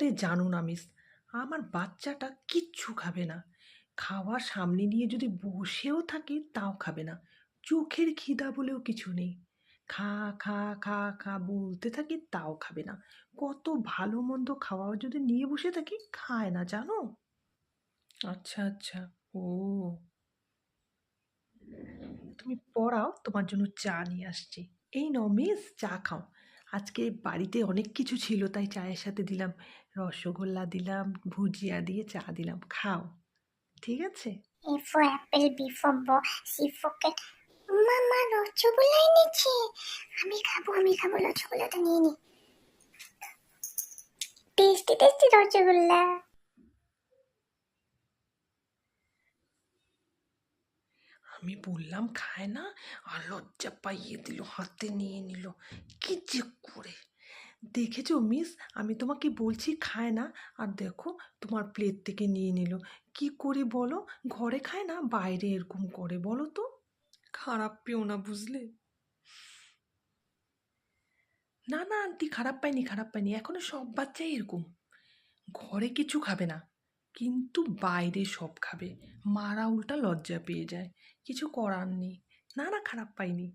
আরে জানো না মিস আমার বাচ্চাটা কিচ্ছু খাবে না। খাওয়ার সামনে নিয়ে যদি বসেও থাকে তাও খাবে না। চোখের খিদা বলেও কিছু নেই। খা খা খা খা বলতে থাকি তাও খাবে না। কত ভালো মন্দ খাওয়া যদি নিয়ে বসে থাকি খায় না জানো? আচ্ছা আচ্ছা। ও। তুমি পড়াও তোমার জন্য চা নিয়ে আসছি। এই নাও মিস চা খাও। আজকে বাড়িতে অনেক কিছু ছিল, তাই চায়ের সাথে দিলাম রসগোল্লা দিলাম, ভুজিয়া দিয়ে চা দিলাম। খাও, ঠিক আছে? A for apple B for ব C for cat. মামা রসগোল্লা এনেছে। আমি খাব আমি খাব, রসগোল্লাটা নিয়ে নি। Tasty tasty rasgulla. আমি বললাম, খায় না? আর লজ্জা পাইয়ে দিল, হাতে নিয়ে নিল। কি যে করে! দেখেছ মিস, আমি তোমাকে বলছি খায় না। আর দেখো, তোমার প্লেট থেকে নিয়ে নিল। কি করে বলো? ঘরে খায় না? বাইরে এরকম করে বলো তো? খারাপ পেও না বুঝলে? না না, আন্টি, খারাপ পাইনি খারাপ পাইনি। এখনও সব বাচ্চাই এরকম। ঘরে কিছু খাবে না। কিন্তু বাইরে সব খাবে। মারা উল্টা লজ্জা পেয়ে যায়। কিছু করার নেই। না না, খারাপ পাইনি।